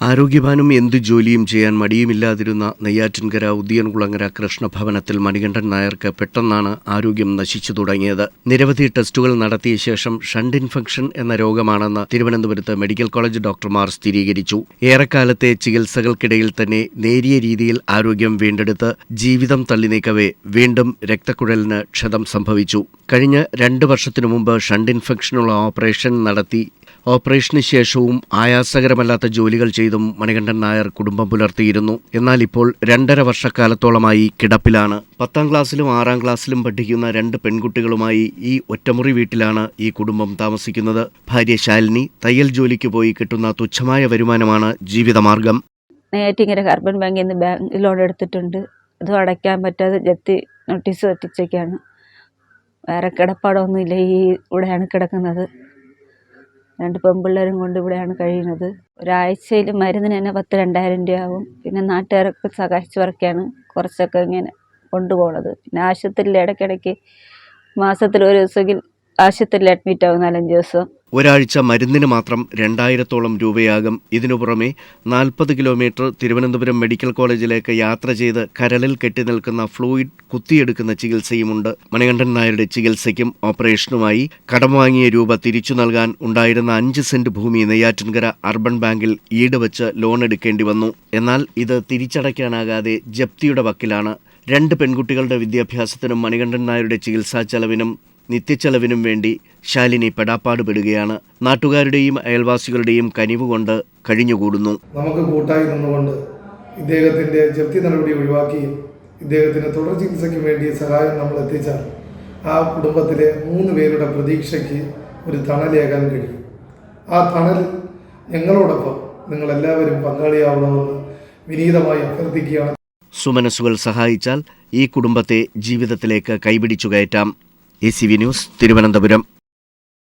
ആരോഗ്യവാനും എന്തു ജോലിയും ചെയ്യാൻ മടിയുമില്ലാതിരുന്ന നെയ്യാറ്റിൻകര ഉദ്യൻകുളങ്ങര കൃഷ്ണഭവനത്തിൽ മണികണ്ഠൻ നായർക്ക് പെട്ടെന്നാണ് ആരോഗ്യം നശിച്ചു തുടങ്ങിയത്. നിരവധി ടെസ്റ്റുകൾ നടത്തിയ ശേഷം ഷണ്ട് ഇൻഫെക്ഷൻ എന്ന രോഗമാണെന്ന് തിരുവനന്തപുരത്ത് മെഡിക്കൽ കോളേജ് ഡോക്ടർമാർ സ്ഥിരീകരിച്ചു. ഏറെക്കാലത്തെ ചികിത്സകൾക്കിടയിൽ തന്നെ നേരിയ രീതിയിൽ ആരോഗ്യം വീണ്ടെടുത്ത് ജീവിതം തള്ളി നീക്കവേ വീണ്ടും രക്തക്കുഴലിന് ക്ഷതം സംഭവിച്ചു. കഴിഞ്ഞ രണ്ട് വർഷത്തിനു മുമ്പ് ഷണ്ട് ഇൻഫെക്ഷനുള്ള ഓപ്പറേഷൻ നടത്തി. ഓപ്പറേഷന് ശേഷവും ആയാസകരമല്ലാത്ത ജോലികൾ ചെയ്തും മണികണ്ഠൻ നായർ കുടുംബം പുലർത്തിയിരുന്നു. എന്നാൽ ഇപ്പോൾ രണ്ടര വർഷക്കാലത്തോളമായി കിടപ്പിലാണ്. പത്താം ക്ലാസ്സിലും ആറാം ക്ലാസ്സിലും പഠിക്കുന്ന രണ്ട് പെൺകുട്ടികളുമായി ഈ ഒറ്റമുറി വീട്ടിലാണ് ഈ കുടുംബം താമസിക്കുന്നത്. ഭാര്യ ശാലിനി തയ്യൽ ജോലിക്ക് പോയി കിട്ടുന്ന തുച്ഛമായ വരുമാനമാണ് ജീവിതമാർഗം. നെയ്യാറ്റിങ്കര കാർബൺ ബാങ്കിൽ നിന്ന് ബാങ്ക് ലോൺ എടുത്തിട്ടുണ്ട്. അതും അടയ്ക്കാൻ പറ്റാതെ ജപ്തി നോട്ടീസ് ഒട്ടിച്ചേക്കാണ് വേറെ കിടപ്പാടൊന്നുമില്ല. ഈ ഇവിടെയാണ് കിടക്കുന്നത്. രണ്ട് പെൺപിള്ളേരും കൊണ്ട് ഇവിടെയാണ് കഴിയുന്നത്. ഒരാഴ്ചയിൽ മരുന്നിന് തന്നെ പത്ത് രണ്ടായിരം രൂപയാവും. പിന്നെ നാട്ടുകാരൊക്കെ സഹായിച്ചു പറക്കാണ്. കുറച്ചൊക്കെ ഇങ്ങനെ കൊണ്ടുപോകുന്നത് പിന്നെ ആശുപത്രിയിൽ ഇടയ്ക്കിടയ്ക്ക് മാസത്തിൽ ഒരു ദിവസമെങ്കിൽ ആശുപത്രിയിൽ അഡ്മിറ്റ് ആവും നാലഞ്ച് ദിവസം. ഒരാഴ്ച മരുന്നിന് മാത്രം രണ്ടായിരത്തോളം രൂപയാകും. ഇതിനു പുറമെ നാൽപ്പത് കിലോമീറ്റർ തിരുവനന്തപുരം മെഡിക്കൽ കോളേജിലേക്ക് യാത്ര ചെയ്ത് കരളിൽ കെട്ടി നിൽക്കുന്ന ഫ്ലൂയിഡ് കുത്തിയെടുക്കുന്ന ചികിത്സയുമുണ്ട്. മണികണ്ഠൻ നായരുടെ ചികിത്സയ്ക്കും ഓപ്പറേഷനുമായി കടം വാങ്ങിയ രൂപ തിരിച്ചു നൽകാൻ ഉണ്ടായിരുന്ന അഞ്ച് സെന്റ് ഭൂമി നെയ്യാറ്റിൻകര അർബൻ ബാങ്കിൽ ഈട് വെച്ച് ലോൺ എടുക്കേണ്ടി വന്നു. എന്നാൽ ഇത് തിരിച്ചടയ്ക്കാനാകാതെ ജപ്തിയുടെ വക്കിലാണ്. രണ്ട് പെൺകുട്ടികളുടെ വിദ്യാഭ്യാസത്തിനും മണികണ്ഠൻ നായരുടെ ചികിത്സാ ചെലവിനും നിത്യച്ചെലവിനും വേണ്ടി ശാലിനി പെടാപ്പാട് പെടുകയാണ് നാട്ടുകാരുടെയും അയൽവാസികളുടെയും കനിവ് കൊണ്ട് കഴിഞ്ഞുകൂടുന്നു. നമുക്ക് കൂട്ടായി നിന്നുകൊണ്ട് ഇദ്ദേഹത്തിന്റെ ജപ്തി നടപടി ഒഴിവാക്കി ഇദ്ദേഹത്തിന് തുടർ ചികിത്സയ്ക്ക് വേണ്ടി സഹായം നമ്മൾ എത്തിച്ചാൽ ആ കുടുംബത്തിലെ മൂന്ന് പേരുടെ പ്രതീക്ഷയ്ക്ക് ഒരു തണലേകാൻ കഴിയും. ആ തണൽ ഞങ്ങളോടൊപ്പം നിങ്ങളെല്ലാവരും പങ്കാളിയാവണമെന്ന് വിനീതമായി അഭ്യർത്ഥിക്കുകയാണ്. സുമനസുകൾ സഹായിച്ചാൽ ഈ കുടുംബത്തെ ജീവിതത്തിലേക്ക് കൈപിടിച്ചു കയറ്റാം. V news Thiruvananthapuram